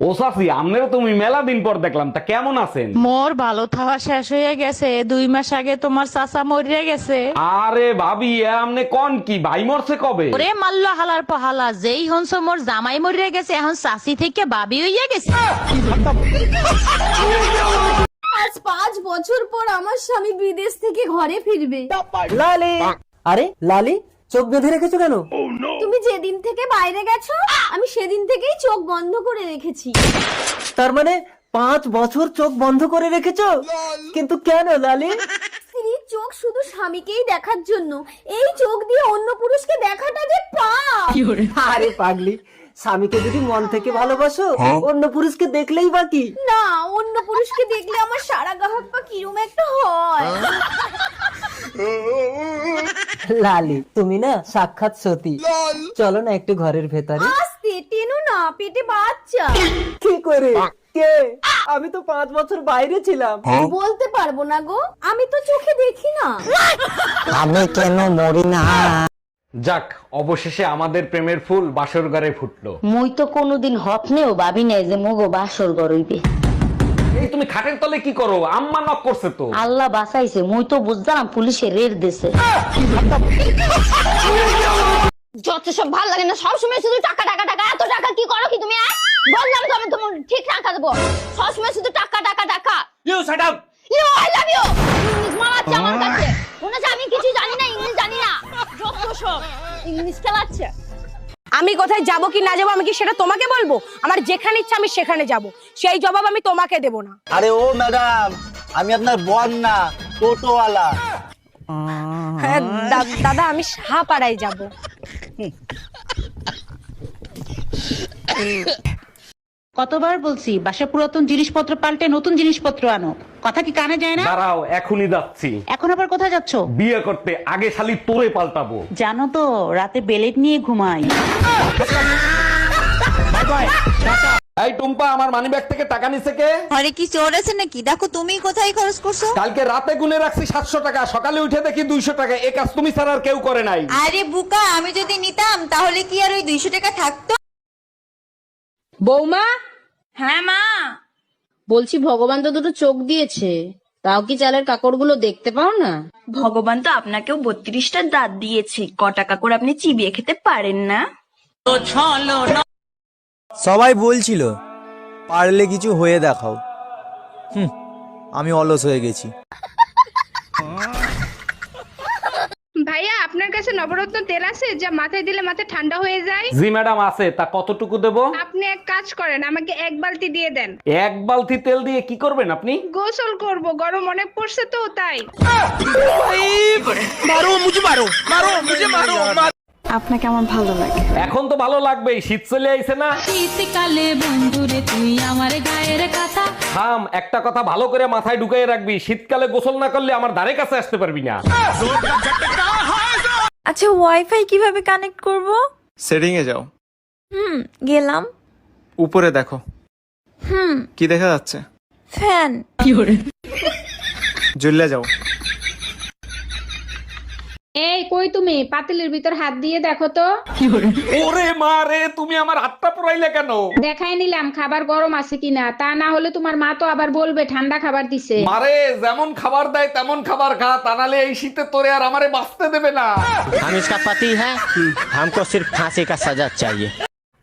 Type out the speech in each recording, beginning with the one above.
ও আমনেরও তুমি মেলা দিন পর দেখলাম তা কেমন আছেন? মোর ভালো থাওয়া শেষ হয়ে গেছে দুই মাস আগে তোমার চাচা মরিয়া গেছে। আরে ভাবি এ আমনে কোন কি ভাই মরছে কবে? ওরে মাল্লা হালার পাহালা যেই হনস মোর জামাই মরিয়া গেছে এখন চাষি থেকে বাবি হইয়া গেছে। আজ পাঁচ বছর পর আমার স্বামী বিদেশ থেকে ঘরে ফিরবে। লালি আরে লালি চোখ বেঁধে রেখেছো কেন? তুমি যেদিন থেকে বাইরে গেছো আমি সেদিন থেকেই চোখ বন্ধ করে রেখেছি। তার মানে পাঁচ বছর চোখ বন্ধ করে রেখেছো? কিন্তু কেন লালি? স্ত্রীর চোখ শুধু স্বামীকেই দেখার জন্য। এই চোখ দিয়ে অন্য পুরুষকে দেখাটা যে পাপ! আরে পাগলি স্বামীকে যদি মন থেকে ভালোবাসো অন্য পুরুষকে দেখলেই বাকি না অন্য পুরুষকে দেখলে আমার সারা গাহক পা কিরম একটা হয়। লালি তুমি না সাক্ষাৎ সতী। চলো না একটু ঘরের ভেতরে। আস্তে টেনো না পেটে বাচ্চা। কি করে? কে? আমি তো পাঁচ বছর বাইরে ছিলাম। বলতে পারব না গো আমি তো চোখে দেখি না। আমি কেন মরি না? যাক অবশেষে আমাদের প্রেমের ফুল বাসর ঘরে ফুটলো। মুই তো কোনোদিন হপনেও ভাবি নাই যে মগো বাসর গরইবে এই তুমি খাটের তলে কি করো? আম্মা নক করছে তো। আল্লাহ বাঁচাইছে মুই তো বুঝলাম পুলিশে রেড দিছে। যত সব ভালো লাগে না সবসময় শুধু টাকা টাকা টাকা এত টাকা কি করো কি তুমি বললাম তো আমি তোমার ঠিক টাকা দেবো। সবসময় শুধু টাকা টাকা টাকা। You shut up you I love you English মারাচ্ছে আমার কাছে। মনে হচ্ছে আমি কিছু জানি না ইংলিশ জানি না। যত সব। ইংলিশ খেলাচ্ছে। আমি কোথায় যাব কি না যাব আমি কি সেটা তোমাকে বলব? আমার যেখানে ইচ্ছা আমি সেখানে যাব। সেই জবাব আমি তোমাকে দেব না। আরে ও ম্যাডাম আমি আপনার বর না টোটোওয়ালা। হ্যাঁ, দা- দাদা আমি সাহাপাড়ায় যাব। কতবার বলছি বাসা পুরাতন জিনিসপত্র পাল্টে নতুন জিনিসপত্র আনো। কথা কি কানে যায় না? দাঁড়াও এখনই যাচ্ছি। এখন আবার কোথায় যাচ্ছ? বিয়ে করতে আগে শালি তোরে পাল্টাবো। জানো তো রাতে বেলেট নিয়ে ঘুমাই। এই টুম্পা আমার মানি ব্যাগ থেকে টাকা নিছে কে? ঘরে কি চোর আছে নাকি? দেখো তুমি কোথায় খরচ করছ? কালকে রাতে গুনে রাখছি সাতশো টাকা সকালে উঠে দেখি দুইশো টাকা। এ কাজ তুমি ছাড়া আর কেউ করে নাই। আরে বুকা আমি যদি নিতাম তাহলে কি আর ওই দুইশো টাকা থাকতো? বৌমা? হ্যাঁ মা। বলছি ভগবান তো দুটো চোখ দিয়েছে। তাও কি চালের কাকড়গুলো দেখতে পাও না? ভগবান তো আপনাকেও বত্রিশটা দাঁত দিয়েছে। কটা টাকা করে আপনি চিবিয়ে খেতে পারেন না সবাই বলছিল পারলে কিছু হয়ে দেখাও। হুম আমি অলস হয়ে গেছি। আপনার কাছে নবরত্ন তেল আছে? যা মাথায় দিলে মাথা ঠান্ডা হয়ে যায়। জি ম্যাডাম আছে। তা কতটুকু দেবো? আপনি এক কাজ করেন আমাকে এক বালতি দিয়ে দেন। এক বালতি তেল দিয়ে কি করবেন আপনি? গোসল করব গরম অনেক পড়ছে তো তাই। মারো মুঝে মারো মারো মুঝে মারো আপনাকে আমার ভালো লাগে। এখন তো ভালো লাগবেই শীত চলে আইছে না। শীতকালে বন্ধুরে তুই আমার গায়ের কথা। থাম একটা কথা ভালো করে মাথায় ঢুকাই রাখবি শীতকালে গোসল না করলে আমার ধারে কাছে আসতে পারবি না। আচ্ছা ওয়াইফাই কীভাবে কানেক্ট করব? সেটিং এ যাও। হুম গেলাম। উপরে দেখো। হুম। কি দেখা যাচ্ছে? ফ্যান। জুল্লা যাও। এই কই তুমি পাতিলের ভিতর হাত দিয়ে দেখো তো ওরে মা রে তুমি আমার হাতটা পুরাইলে কেন দেখাই নিলাম খাবার গরম আছে কিনা তা না হলে তোমার মা তো আবার বলবে ঠান্ডা খাবার দিছে মারে যেমন খাবার দেয় তেমন খাবার খা তা নাহলে এই শীতে তোরে আর আমারে বাঁচতে দেবে না हम इसका पति है हमको सिर्फ फांसी का सजा चाहिए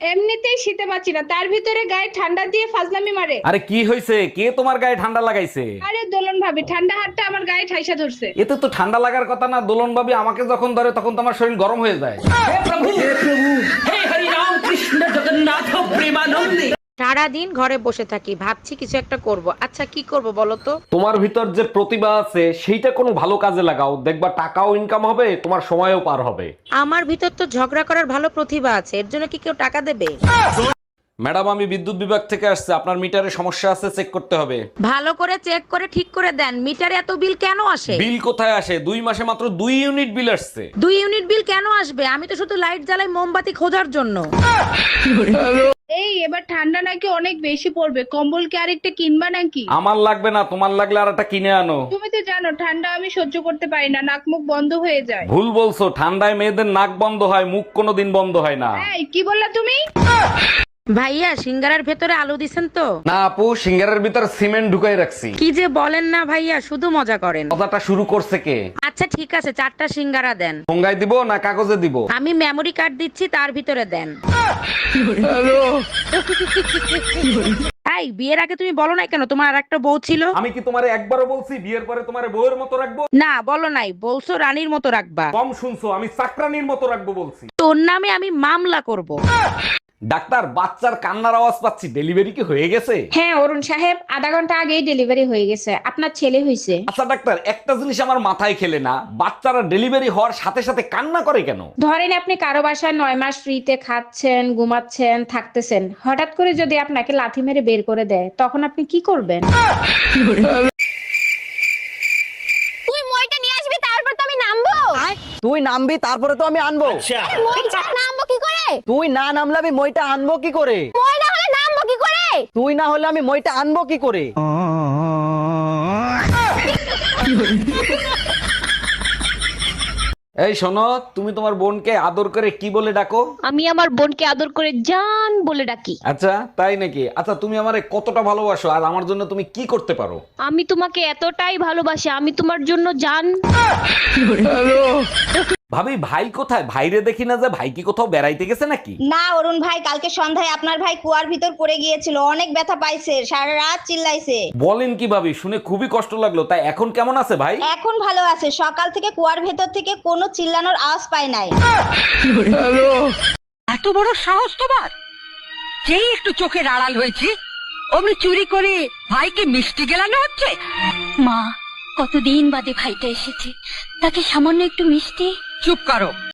এমনিতেই শীতে বাঁচি না। তার ভিতরে গায়ে ঠান্ডা দিয়ে ফাজলামি মারে। আরে কি হয়েছে কে তোমার গায়ে ঠান্ডা লাগাইছে? আরে দোলন ভাবি ঠান্ডা হাতটা আমার গায়ে ঠাইসা ধরছে। এতে তো ঠান্ডা লাগার কথা না দোলন ভাবি আমাকে যখন ধরে তখন তোমার শরীর গরম হয়ে যায়। সারাদিন ঘরে বসে থাকি ভাবছি কিছু একটা করব। আচ্ছা কি করব বলো তো? তোমার ভিতর যে প্রতিভা আছে সেইটা কোনো ভালো কাজে লাগাও। দেখবা টাকাও ইনকাম হবে তোমার সময়ও পার হবে। আমার ভিতর তো ঝগড়া করার ভালো প্রতিভা আছে এর জন্য কি কেউ টাকা দেবে? ম্যাডাম আমি বিদ্যুৎ বিভাগ থেকে আসছে আপনার মিটারে সমস্যা আছে চেক করতে হবে। ভালো করে চেক করে ঠিক করে দেন মিটারে এত বিল কেন আসে? বিল কোথায় আসে? দুই মাসে মাত্র দুই ইউনিট বিল আসছে। দুই ইউনিট বিল কেন আসবে? আমি তো শুধু লাইট জ্বালাই মোমবাতি খোঁজার জন্য। এবার ঠান্ডা নাকি অনেক বেশি পড়বে। কম্বল কি আরেকটা কিনবা নাকি? আমার লাগবে না তোমার লাগলে আর একটা কিনে আনো। তুমি তো জানো ঠান্ডা আমি সহ্য করতে পারি না নাক মুখ বন্ধ হয়ে যায়। ভুল বলছো ঠান্ডায় মেয়েদের নাক বন্ধ হয় মুখ কোনোদিন বন্ধ হয় না। এই কি বললা তুমি? ভাইয়া সিঙ্গারার ভেতরে আলু দিছেন তো? না আপু সিঙ্গারের ভিতর সিমেন্ট ঢুকাই রাখছি। কি যে বলেন না ভাইয়া শুধু মজা করেন। কথাটা শুরু করছে কে? আচ্ছা ঠিক আছে চারটা সিঙ্গারা দেন। ঠোঙ্গায় দিব না কাগজে দিব? আমি মেমরি কার্ড দিচ্ছি তার ভিতরে দেন। বিয়ের আগে তুমি বলো না কেন? তোমার আর একটা বউ ছিল? আমি কি তোমারে একবারও বলছি বিয়ের পরে তোমারে বউয়ের মতো রাখব? না বলো নাই বলছো রানীর মতো রাখবা। কম শুনছো আমি চাকরানির মতো রাখব বলছি। তোর নামে আমি মামলা করব। ডাক্তার বাচ্চার কান্নার আওয়াজ পাচ্ছি। ডেলিভারি কি হয়ে গেছে? হ্যাঁ অরুণ সাহেব আধা ঘণ্টা আগেই ডেলিভারি হয়ে গেছে। আপনার ছেলে হয়েছে আচ্ছা ডাক্তার একটা জিনিস আমার মাথায় খেলে না। বাচ্চারা ডেলিভারি হওয়ার সাথে সাথে কান্না করে কেন? ধরেন আপনি কারও বাসায় নয় মাস ফ্রিতে খাচ্ছেন ঘুমাচ্ছেন থাকতেছেন। হঠাৎ করে যদি আপনাকে লাথি মেরে বের করে দেয় তখন আপনি কি করবেন? তুই মইটা নিয়ে আসবি তারপর তো আমি নামবো। তুই নামবি তারপরে তো আমি আনব। করে তুই না নামলে আমি মইটা আনব কি করে? মই না হলে নামবো কি করে? তুই না হলে আমি মইটা আনব কি করে? এই শোনো তুমি তোমার বোনকে আদর করে কি বলে ডাকো? আমি আমার বোনকে আদর করে জান বলে ডাকি। আচ্ছা তাই নাকি? আচ্ছা তুমি আমারে কতটা ভালোবাসো আর আমার জন্য তুমি কি করতে পারো? আমি তোমাকে এতটাই ভালোবাসি আমি তোমার জন্য জান। ভাবি ভাই কোথায়? ভাইরে দেখি না যে ভাই কি কোথাও বেড়াইতে গেছে নাকি? না অরুণ ভাই কালকে সন্ধ্যায় আপনার ভাই কুয়ার ভিতর পড়ে গিয়েছিল অনেক ব্যথা পাইছে সারা রাত চিল্লাইছে। বলেন কি ভাবি শুনে খুবই কষ্ট লাগল তাই এখন কেমন আছে ভাই? এখন ভালো আছে সকাল থেকে কুয়ার ভেতর থেকে কোনো চিল্লানোর আওয়াজ পায় নাই। এত বড় সাহস তোমার? যেই একটু চোখের আড়াল হয়েছে অমনি চুরি করে ভাইকে মিষ্টি গেলানো হচ্ছে? মা কতদিন বাদে ভাইটা এসেছে? তাকে সামান্য একটু মিষ্টি চুপ করো।